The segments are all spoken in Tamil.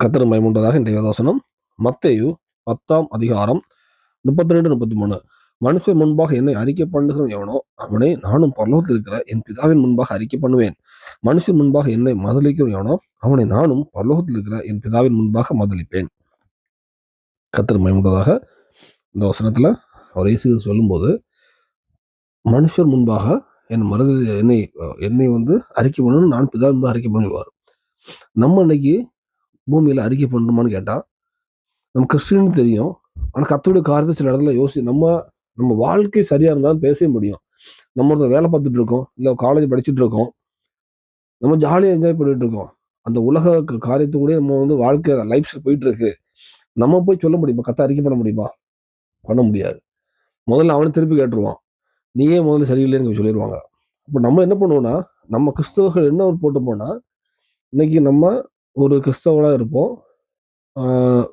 கத்திர மயமுண்டதாக இன்றைய வேதவசனம் மத்தேயு பத்தாம் அதிகாரம் முப்பத்தி ரெண்டு முப்பத்தி மூணு மனுஷன் முன்பாக என்னை அறிக்கை பண்ணுகிறவன் எவனோ அவனை நானும் பரலோகத்தில் இருக்கிற என் பிதாவின் முன்பாக அறிக்கை பண்ணுவேன் மனுஷன் முன்பாக என்னை மதலிக்கிறவன் எவனோ அவனை நானும் பரலோகத்தில் இருக்கிற என் பிதாவின் முன்பாக மதலிப்பேன் கத்திர மயமுண்டதாக இந்த வசனத்தில் அவர் இயேசு சொல்லும்போது மனுஷர் முன்பாக என் மருது என்னை என்னை வந்து அறிக்கை பண்ணணும் நான் பிதா முன்பாக அறிக்கை பண்ணுவார் நம்ம இன்னைக்கு பூமியில் அறிக்கை பண்ணணுமான்னு கேட்டால் நம்ம கிறிஸ்டின்னு தெரியும். ஆனால் கத்தோடைய காரியத்தை சில இடத்துல யோசி நம்ம நம்ம வாழ்க்கை சரியாக இருந்தாலும் பேசவே முடியும். நம்ம ஒருத்தர் வேலை பார்த்துட்டு இருக்கோம் இல்லை காலேஜ் படிச்சுட்டு இருக்கோம் நம்ம ஜாலியாக என்ஜாய் பண்ணிட்டு இருக்கோம். அந்த உலக க- கூட நம்ம வந்து வாழ்க்கை லைஃப் போயிட்டு இருக்கு. நம்ம போய் சொல்ல முடியுமா? கத்த அறிக்கை பண்ண முடியுமா? பண்ண முடியாது. முதல்ல அவனை திருப்பி கேட்டுருவான். நீயே முதல்ல சரியில்லைன்னு சொல்லிடுவாங்க அப்போ நம்ம என்ன பண்ணுவோம்னா நம்ம கிறிஸ்தவர்கள் என்ன ஒரு போட்டு போனால் இன்னைக்கு நம்ம ஒரு கிறிஸ்தவனாக இருப்போம்.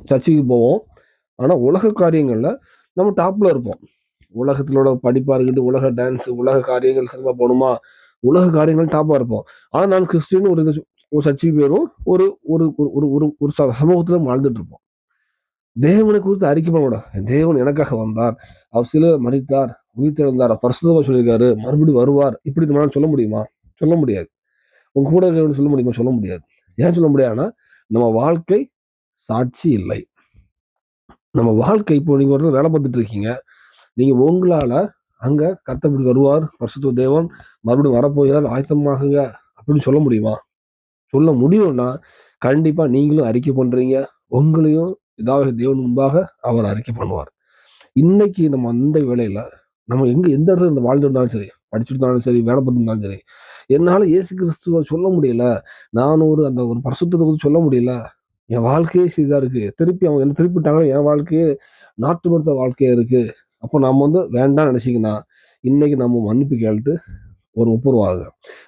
சர்ச்சுக்கு போவோம். ஆனால் உலக காரியங்களில் நம்ம டாப்பில் இருப்போம். உலகத்திலோட படிப்பாக இருக்கட்டும் உலக டான்ஸ் உலக காரியங்கள் சினிமா போகணுமா? உலக காரியங்கள் டாப்பாக இருப்போம். ஆனால் நான் கிறிஸ்டின் ஒரு இது ஒரு சர்ச்சுக்கு போயிடும் ஒரு ஒரு ஒரு ஒரு ஒரு ஒரு ச- வாழ்ந்துட்டு இருப்போம். தேவனை குறித்து அறிக்கை பண்ண தேவன் எனக்காக வந்தார். அவர் சில மறித்தார் உயிர்த்தெழுந்தார் பரிசுதமாக சொல்லியிருக்காரு. மறுபடியும் வருவார். இப்படி நம்மளால சொல்ல முடியுமா? சொல்ல முடியாது. உங்க கூட இருக்கிறவங்க சொல்ல முடியுமா? சொல்ல முடியாது. ஏன் சொல்ல முடியாதுன்னா நம்ம வாழ்க்கை சாட்சி இல்லை. நம்ம வாழ்க்கை இப்போ நீங்கள் ஒருத்தர் வேலை பார்த்துட்டு இருக்கீங்க. நீங்கள் உங்களால் அங்கே கத்தப்படி வருவார் பரிசுத்த தேவன் மறுபடியும் வரப்போகிறார் ஆயத்தமாகுங்க அப்படின்னு சொல்ல முடியுமா? சொல்ல முடியும்னா கண்டிப்பாக நீங்களும் அறிக்கை பண்ணுறீங்க உங்களையும் இதாக தேவன் முன்பாக அவர் அறிக்கை பண்ணுவார். இன்னைக்கு நம்ம அந்த வேலையில் நம்ம எங்கே எந்த இடத்துல இருந்து வாழ்ந்துருந்தாலும் சரி படிச்சுட்டு சரி வேலை பார்த்துருந்தாலும் சரி என்னால் இயேசு கிறிஸ்துவ சொல்ல முடியல. நான் ஒரு அந்த ஒரு பரிசுத்தத்தை வந்து சொல்ல முடியல. என் வாழ்க்கையே இதா இருக்குது திருப்பி அவங்க என்ன திருப்பிட்டாங்கன்னா என் வாழ்க்கையே நாட்டு மருத்துவ வாழ்க்கையாக இருக்குது அப்போ நம்ம வந்து வேண்டாம் நினச்சிக்கணும் இன்றைக்கி நம்ம மன்னிப்பு கேட்டு ஒரு ஒப்புருவாங்க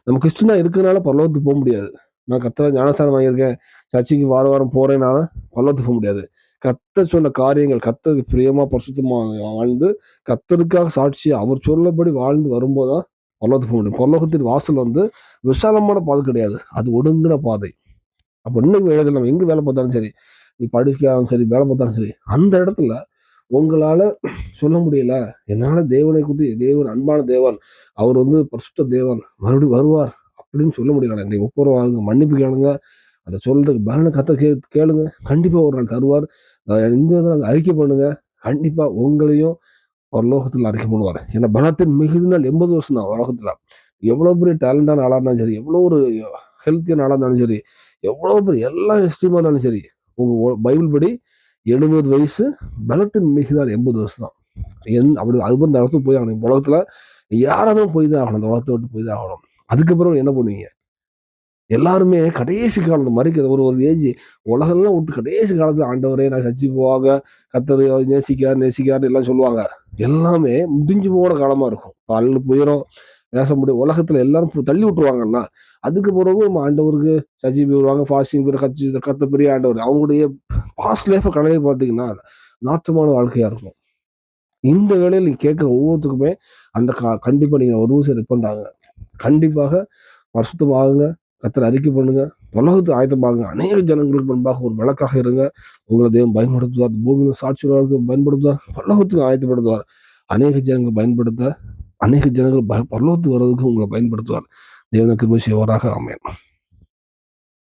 நம்ம கிறிஸ்டினாக இருக்கிறனால பரலோகத்துக்கு போக முடியாது. நான் கத்திர ஞானஸ்தானம் வாங்கியிருக்கேன். சர்ச்சைக்கு வார வாரம் போகிறேனால பரலோகத்துக்கு போக முடியாது. கத்த சொன்ன காரியங்கள் கத்தருக்கு பிரியமா பரிசுத்தமா வாழ்ந்து கத்தருக்காக சாட்சி அவர் சொல்லபடி வாழ்ந்து வரும்போது தான் பரலோகத்துக்கு போக முடியும். பரலோகத்தின் வாசல் வந்து விசாலமான பாதை கிடையாது. அது ஒடுங்கின பாதை. அப்போ இன்னைக்கு வேலை நம்ம எங்கே வேலை பார்த்தாலும் சரி நீ படிக்காலும் சரி வேலை பார்த்தாலும் சரி அந்த இடத்துல உங்களால் சொல்ல முடியல. என்னால் தேவனை குறித்து தேவன் அன்பான தேவன் அவர் வந்து பரிசுத்த தேவன் மறுபடியும் வருவார் அப்படின்னு சொல்ல முடியல. இன்னைக்கு ஒப்புரவாங்க மன்னிப்பு கேளுங்க. அதை சொல்றதுக்கு பலனை கத்த கே கேளுங்க. கண்டிப்பாக ஒரு நாள் தருவார். அஹ் நாங்கள் அறிக்கை பண்ணுங்க. கண்டிப்பாக உங்களையும் ஒரு லோகத்தில் அறிக்கை பண்ணுவார். ஏன்னா பலத்தின் மிகுதி நாள் எண்பது வருஷம் தான் உலகத்தில். எவ்வளோ பெரிய டேலண்டான ஆளாக இருந்தாலும் சரி எவ்வளோ ஒரு ஹெல்த்தியான ஆளாக இருந்தாலும் சரி எவ்வளோ பெரிய எல்லா எஸ்ட்ரீமா இருந்தாலும் சரி உங்கள் பைபிள் படி எழுபது வயசு பலத்தின் மிகுதால் எண்பது வருஷம் தான். எந் அப்படி அது வந்து அந்த இடத்துக்கு போய் ஆகணும். உலகத்தில் உலகத்துல யாராலும் போய் தான் ஆகணும். அந்த உலகத்தை விட்டு போய் தான் ஆகணும். அதுக்கப்புறம் என்ன பண்ணுவீங்க? எல்லாருமே கடைசி காலத்து மறிக்கிறது ஒரு ஒரு ஏஜ் உலகம்லாம் விட்டு கடைசி காலத்தில் ஆண்டவரே நான் சச்சி போவாங்க கத்தர் நேசிக்கார் நேசிக்கார் எல்லாம் சொல்லுவாங்க. எல்லாமே முடிஞ்சு போன காலமாக இருக்கும். பல்லு புயரம் பேச முடியும் உலகத்துல எல்லாரும் தள்ளி விட்டுருவாங்கல்ல. அதுக்கு பிறகு நம்ம ஆண்டவருக்கு சச்சி போயிடுவாங்க ஃபாஸ்டிங் பேர் கச்சி கத்த பெரிய ஆண்டவர். அவங்களுடைய பாஸ்ட் லைஃப் கடலையை பார்த்தீங்கன்னா நாற்றமான வாழ்க்கையா இருக்கும். இந்த வேலையில் நீங்கள் கேட்குற ஒவ்வொருத்துக்குமே அந்த கா- கண்டிப்பாக நீங்கள் ஒரு நிமிஷம் ரிப்பண்ட் ஆகுங்க. கண்டிப்பாக பரிசுத்தமாகுங்க. கத்தர் அறிக்கை பண்ணுங்க. உலகத்தை ஆயத்தமாகுங்க அநேக ஜனங்களுக்கு முன்பாக ஒரு விளக்காக இருங்க. உங்களை தேவன் பயன்படுத்துவார். பூமியில் சாட்சியாளர்களுக்கு பயன்படுத்துவார். பல்லோகத்துக்கு ஆயத்தப்படுத்துவார். அநேக ஜனங்கள் பயன்படுத்த அநேக ஜனங்கள் ப- பரலோகத்துக்கு வர்றதுக்கு உங்களை பயன்படுத்துவார். தேவனுக்கு கிருபை செய்வாராக. அமையும்